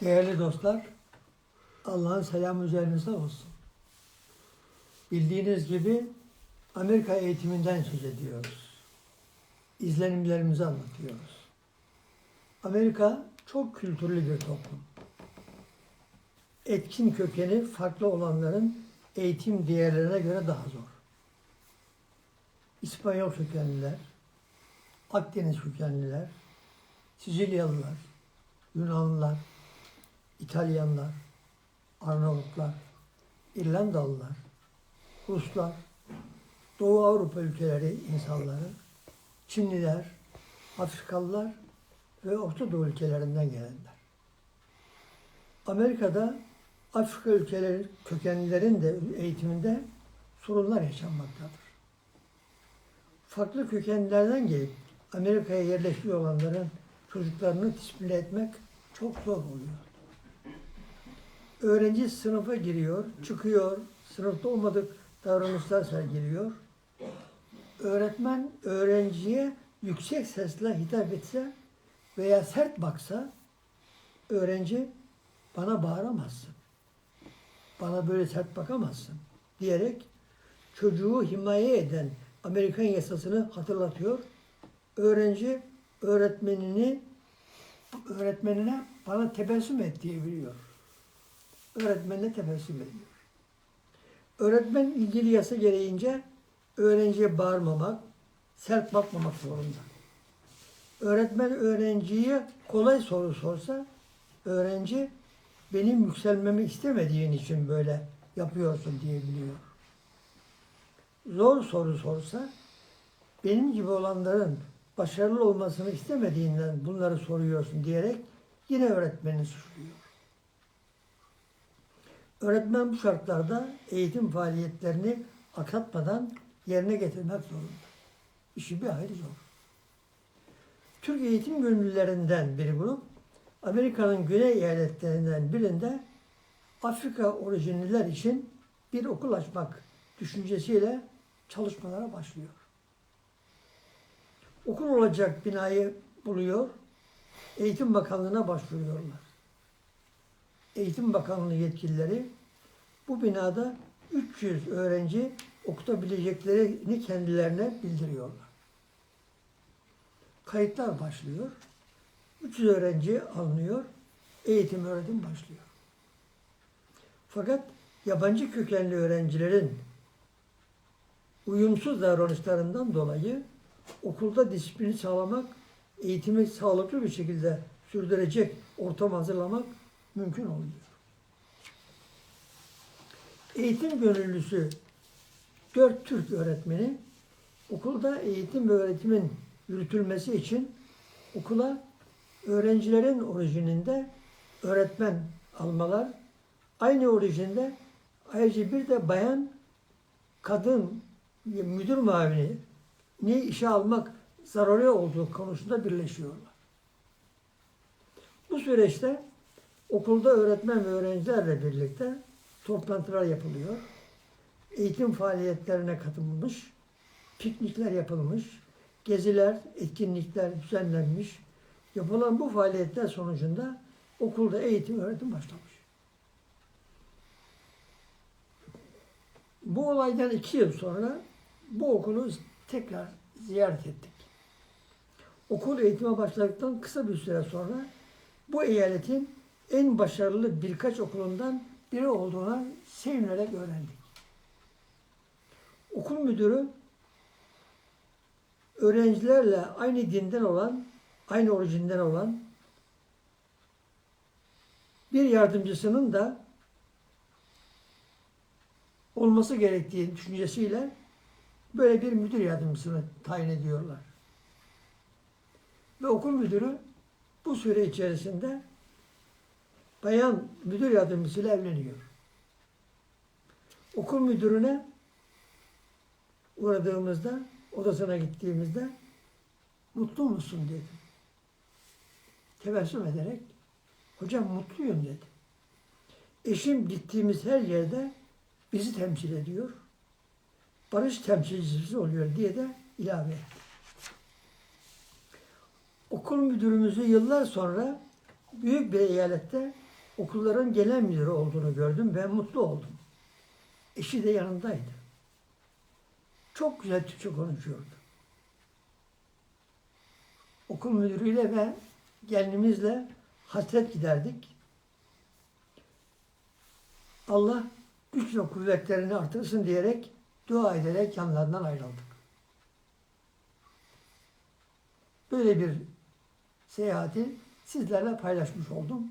Değerli dostlar, Allah'ın selamı üzerinize olsun. Bildiğiniz gibi Amerika eğitiminden söz ediyoruz. İzlenimlerimizi anlatıyoruz. Amerika çok kültürlü bir toplum. Etkin kökeni farklı olanların eğitim değerlerine göre daha zor. İspanyol kökenliler, Akdeniz kökenliler, Sicilyalılar, Yunanlılar, İtalyanlar, Arnavutlar, İrlandalılar, Ruslar, Doğu Avrupa ülkeleri insanları, Çinliler, Afrikalılar ve Orta Doğu ülkelerinden gelenler. Amerika'da Afrika ülkeleri kökenlilerin de eğitiminde sorunlar yaşanmaktadır. Farklı kökenlerden gelip Amerika'ya yerleşiyor olanların çocuklarını disipline etmek çok zor oluyor. Öğrenci sınıfa giriyor, çıkıyor, sınıfta olmadık davranışlar sergiliyor. Öğretmen öğrenciye yüksek sesle hitap etse veya sert baksa öğrenci bana bağıramazsın. Bana böyle sert bakamazsın diyerek çocuğu himaye eden Amerikan yasasını hatırlatıyor. Öğrenci öğretmenini öğretmenine bana tebessüm et diyebiliyor. Öğretmenine tebessüm ediyor. Öğretmen ilgili yasa gereğince öğrenciye bağırmamak, sert bakmamak zorunda. Öğretmen öğrenciye kolay soru sorsa, öğrenci benim yükselmemi istemediğin için böyle yapıyorsun diyebiliyor. Zor soru sorsa, benim gibi olanların başarılı olmasını istemediğinden bunları soruyorsun diyerek yine öğretmeni suçluyor. Öğretmen bu şartlarda eğitim faaliyetlerini aksatmadan yerine getirmek zorunda. İşi bir hayli zor. Türk eğitim gönüllülerinden bir grup Amerika'nın güney eyaletlerinden birinde Afrika orijinliler için bir okul açmak düşüncesiyle çalışmalara başlıyor. Okul olacak binayı buluyor, Eğitim Bakanlığı'na başvuruyorlar. Eğitim Bakanlığı yetkilileri bu binada 300 öğrenci okutabileceklerini kendilerine bildiriyorlar. Kayıtlar başlıyor. 300 öğrenci alınıyor. Eğitim öğretim başlıyor. Fakat yabancı kökenli öğrencilerin uyumsuz davranışlarından dolayı okulda disiplini sağlamak, eğitimi sağlıklı bir şekilde sürdürecek ortam hazırlamak mümkün olmuyor. Eğitim gönüllüsü dört Türk öğretmeni okulda eğitim ve öğretimin yürütülmesi için okula öğrencilerin orijininde öğretmen almalar, aynı orijinde ayrıca bir de bayan kadın müdür mavini ne işe almak zararı olduğu konusunda birleşiyorlar. Bu süreçte okulda öğretmen ve öğrencilerle birlikte toplantılar yapılıyor. Eğitim faaliyetlerine katılmış, piknikler yapılmış, geziler, etkinlikler düzenlenmiş. Yapılan bu faaliyetler sonucunda okulda eğitim öğretim başlamış. Bu olaydan iki yıl sonra bu okulu tekrar ziyaret ettik. Okul eğitime başladıktan kısa bir süre sonra bu eyaletin en başarılı birkaç okulundan biri olduğuna sevinerek öğrendik. Okul müdürü öğrencilerle aynı dinden olan, aynı orijinden olan bir yardımcısının da olması gerektiği düşüncesiyle böyle bir müdür yardımcısını tayin ediyorlar. Ve okul müdürü bu süre içerisinde bayan müdür yardımcısıyla evleniyor. Okul müdürüne uğradığımızda, odasına gittiğimizde mutlu musun dedim. Tebessüm ederek hocam mutluyum dedi. Eşim gittiğimiz her yerde bizi temsil ediyor. Barış temsilcisi oluyor diye de ilave etti. Okul müdürümüzü yıllar sonra büyük bir eyalette okulların genel müdürü olduğunu gördüm ve mutlu oldum. Eşi de yanındaydı. Çok güzel Türkçe konuşuyordu. Okul müdürüyle ve gelinimizle hasret giderdik. Allah güç ve kuvvetlerini artırsın diyerek dua ederek yanlarından ayrıldık. Böyle bir seyahati sizlerle paylaşmış oldum.